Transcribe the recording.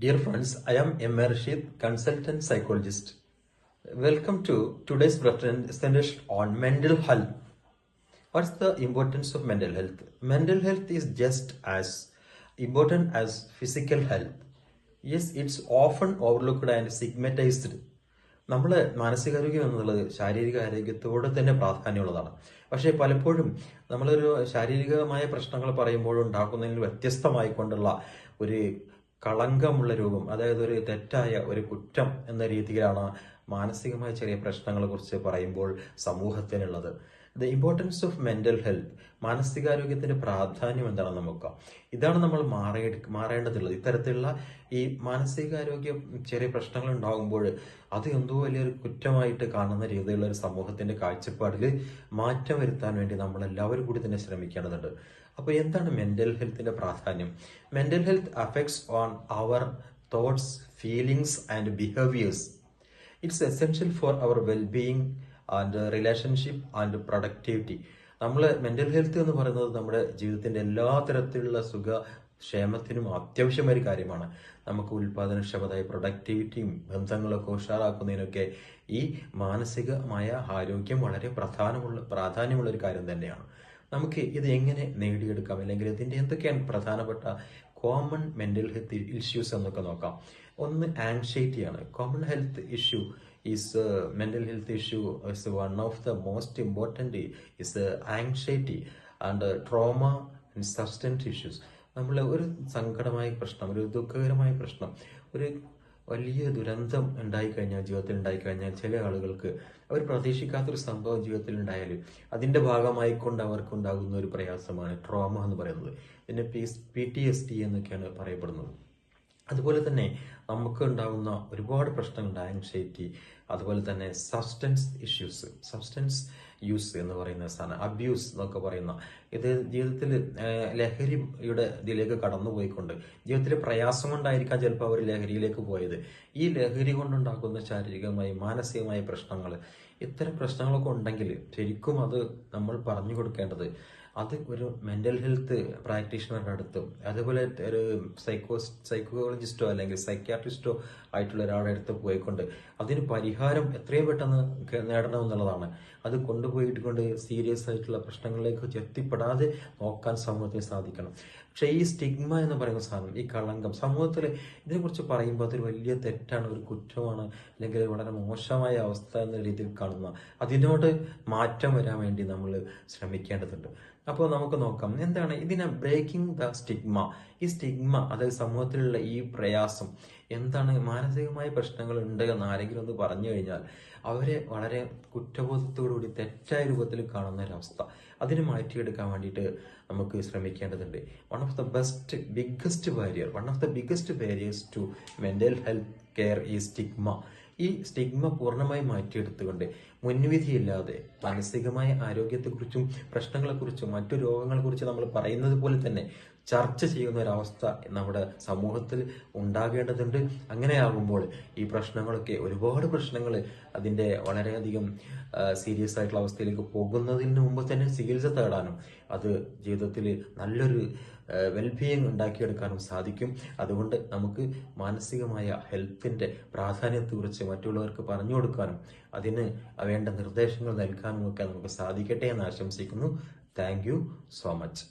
Dear friends, I am M. Rashid, consultant psychologist. Welcome to today's presentation on mental health. What's the importance of mental health? Mental health is just as important as physical health. Yes, it's often overlooked and stigmatized. നമ്മൾ മാനസികാരോഗ്യം എന്നുള്ളത് ശാരീരിക ആരോഗ്യത്തോട് തന്നെ പ്രാധാന്യമുള്ളതാണ് പക്ഷേ പലപ്പോഴും നമ്മളൊരു ശാരീരികമായ പ്രശ്നങ്ങൾ പറയുമ്പോൾ ഉണ്ടാക്കുന്നതിൽ വ്യത്യസ്തമായിക്കൊണ്ടുള്ള ഒരു കളങ്കമുള്ള രൂപം അതായത് ഒരു തെറ്റായ ഒരു കുറ്റം എന്ന രീതിയിലാണ് മാനസികമായ ചെറിയ പ്രശ്നങ്ങളെ കുറിച്ച് പറയുമ്പോൾ സമൂഹത്തിനുള്ളത്. The importance of mental health മാനസികാരോഗ്യത്തിന്റെ പ്രാധാന്യം എന്താണെന്ന് നമുക്ക് ഇതാണ് നമ്മൾ മാറി മാറേണ്ടതുള്ളത്. ഇത്തരത്തിലുള്ള ഈ മാനസികാരോഗ്യ ചെറിയ പ്രശ്നങ്ങൾ ഉണ്ടാകുമ്പോൾ അത് എന്തോ വലിയൊരു കുറ്റമായിട്ട് കാണുന്ന രീതിയിലുള്ള ഒരു സമൂഹത്തിന്റെ കാഴ്ചപ്പാടിൽ മാറ്റം വരുത്താൻ വേണ്ടി നമ്മൾ എല്ലാവരും കൂടി തന്നെ ശ്രമിക്കേണ്ടതുണ്ട്. അപ്പോൾ എന്താണ് മെന്റൽ ഹെൽത്തിന്റെ പ്രാധാന്യം? Mental health affects on our thoughts feelings and behaviours it's essential for our wellbeing and relationship and productivity നമ്മൾ മെന്റൽ ഹെൽത്ത് എന്ന് പറയുന്നത് നമ്മുടെ ജീവിതത്തിന്റെ എല്ലാ തരത്തിലുള്ള സുഖ ക്ഷേമത്തിനും അത്യാവശ്യമായ ഒരു കാര്യമാണ്. നമുക്ക് ഉൽപാദനക്ഷമതയും പ്രൊഡക്ടിവിറ്റിയും ബന്ധങ്ങളൊക്കെ ഉഷാറാക്കുന്നതിനൊക്കെ ഈ മാനസികമായ ആരോഗ്യം വളരെ പ്രധാനമുള്ള പ്രാധാന്യമുള്ള ഒരു കാര്യം തന്നെയാണ്. നമുക്ക് ഇത് എങ്ങനെ നേടിയെടുക്കാം? അല്ലെങ്കിൽ ഇതിന്റെ എന്തൊക്കെയാണ് പ്രധാനപ്പെട്ട കോമൺ മെന്റൽ ഹെൽത്ത് ഇഷ്യൂസ് എന്നൊക്കെ നോക്കാം. ഒന്ന് ആൻഷൈറ്റി ആണ്. Common health issue is mental health issue is one of the most important is anxiety and trauma and substance issues നമ്മൾ ഒരു സങ്കടമായ പ്രശ്നം ഒരു ദുഃഖകരമായ പ്രശ്നം ഒരു വലിയ ദുരന്തം ഉണ്ടായി കഴിഞ്ഞാൽ ജീവിതത്തിൽ ഉണ്ടായി കഴിഞ്ഞാൽ ചില ആളുകൾക്ക് അവർ പ്രതീക്ഷിക്കാത്തൊരു സംഭവം ജീവിതത്തിൽ ഉണ്ടായാൽ ഭാഗമായി ഭാഗമായിക്കൊണ്ട് അവർക്ക് ഉണ്ടാകുന്ന ഒരു പ്രയാസമാണ് ട്രോമ എന്ന് പറയുന്നത്. പിന്നെ പി ടി എസ് ടി എന്നൊക്കെയാണ് പറയപ്പെടുന്നത്. അതുപോലെ തന്നെ നമുക്ക് ഉണ്ടാകുന്ന ഒരുപാട് പ്രശ്നങ്ങളുണ്ട് ആൻസൈറ്റി അതുപോലെ തന്നെ സബ്സ്റ്റൻസ് ഇഷ്യൂസ് സബ്സ്റ്റൻസ് യൂസ് എന്ന് പറയുന്ന സാധനം അബ്യൂസ് എന്നൊക്കെ പറയുന്ന ഇത് ജീവിതത്തിൽ ലഹരിയുടെ ഇതിലേക്ക് കടന്നുപോയിക്കൊണ്ട് ജീവിതത്തിൽ പ്രയാസം കൊണ്ടായിരിക്കാം ചിലപ്പോൾ അവർ ലഹരിയിലേക്ക് പോയത്. ഈ ലഹരി കൊണ്ടുണ്ടാക്കുന്ന ശാരീരികമായി മാനസികമായ പ്രശ്നങ്ങൾ ഇത്തരം പ്രശ്നങ്ങളൊക്കെ ഉണ്ടെങ്കിൽ ശരിക്കും അത് നമ്മൾ പറഞ്ഞു കൊടുക്കേണ്ടത് അത് ഒരു മെന്റൽ ഹെൽത്ത് പ്രാക്ടീഷണറുടെ അടുത്തും അതുപോലെ ഒരു സൈക്കോ സൈക്കോളജിസ്റ്റോ അല്ലെങ്കിൽ സൈക്യാട്രിസ്റ്റോ ആയിട്ടുള്ള ഒരാളുടെ അടുത്ത് പോയിക്കൊണ്ട് അതിന് പരിഹാരം എത്രയും പെട്ടെന്ന് നേടണമെന്നുള്ളതാണ് അത് കൊണ്ടുപോയിട്ട് കൊണ്ട് സീരിയസ് ആയിട്ടുള്ള പ്രശ്നങ്ങളിലേക്ക് എത്തിപ്പെടാതെ നോക്കാൻ സമൂഹത്തിന് സാധിക്കണം. പക്ഷേ ഈ സ്റ്റിഗ്മ എന്ന് പറയുന്ന സാധനം ഈ കളങ്കം സമൂഹത്തിൽ ഇതിനെക്കുറിച്ച് പറയുമ്പോൾ അതൊരു വലിയ തെറ്റാണ് ഒരു കുറ്റമാണ് അല്ലെങ്കിൽ വളരെ മോശമായ അവസ്ഥ എന്ന രീതിയിൽ കാണുന്ന അതിനോട് മാറ്റം വരാൻ വേണ്ടി നമ്മൾ ശ്രമിക്കേണ്ടതുണ്ട്. അപ്പോൾ നമുക്ക് നോക്കാം. എന്താണ്? ഇതിനെ ബ്രേക്കിംഗ് ദ സ്റ്റിഗ്മ ഈ സ്റ്റിഗ്മ അതായത് സമൂഹത്തിലുള്ള ഈ പ്രയാസം എന്താണ് മാനസികമായ പ്രശ്നങ്ങൾ ഉണ്ട് എന്ന് ആരെങ്കിലും ഒന്ന് പറഞ്ഞു കഴിഞ്ഞാൽ അവരെ വളരെ കുറ്റബോധത്തോടുകൂടി തെറ്റായ രൂപത്തിൽ കാണുന്ന ഒരവസ്ഥ. അതിന് മാറ്റിയെടുക്കാൻ വേണ്ടിയിട്ട് നമുക്ക് ശ്രമിക്കേണ്ടതുണ്ട്. One of the best biggest barrier one of the biggest barriers to mental health care ഈ സ്റ്റിഗ്മ ഈ സ്റ്റിഗ്മ പൂർണമായി മാറ്റിയെടുത്തുകൊണ്ട് മുൻവിധിയില്ലാതെ മാനസികമായ ആരോഗ്യത്തെക്കുറിച്ചും പ്രശ്നങ്ങളെക്കുറിച്ചും മറ്റു രോഗങ്ങളെക്കുറിച്ചും നമ്മൾ പറയുന്നത് പോലെ തന്നെ ചർച്ച ചെയ്യുന്ന ഒരവസ്ഥ നമ്മുടെ സമൂഹത്തിൽ ഉണ്ടാകേണ്ടതുണ്ട്. അങ്ങനെയാകുമ്പോൾ ഈ പ്രശ്നങ്ങളൊക്കെ ഒരുപാട് പ്രശ്നങ്ങൾ അതിന്റെ വളരെയധികം സീരിയസ് ആയിട്ടുള്ള അവസ്ഥയിലേക്ക് പോകുന്നതിന് മുമ്പ് തന്നെ ചികിത്സ തേടാനും അത് ജീവിതത്തിൽ നല്ലൊരു വെൽബീയിങ് ഉണ്ടാക്കിയെടുക്കാനും സാധിക്കും. അതുകൊണ്ട് നമുക്ക് മാനസികമായ ഹെൽത്തിന്റെ പ്രാധാന്യത്തെക്കുറിച്ച് മറ്റുള്ളവർക്ക് പറഞ്ഞു കൊടുക്കാനും അതിന് വേണ്ട നിർദ്ദേശങ്ങൾ നൽകാനും ഒക്കെ നമുക്ക് സാധിക്കട്ടെ എന്ന് ആശംസിക്കുന്നു. Thank so much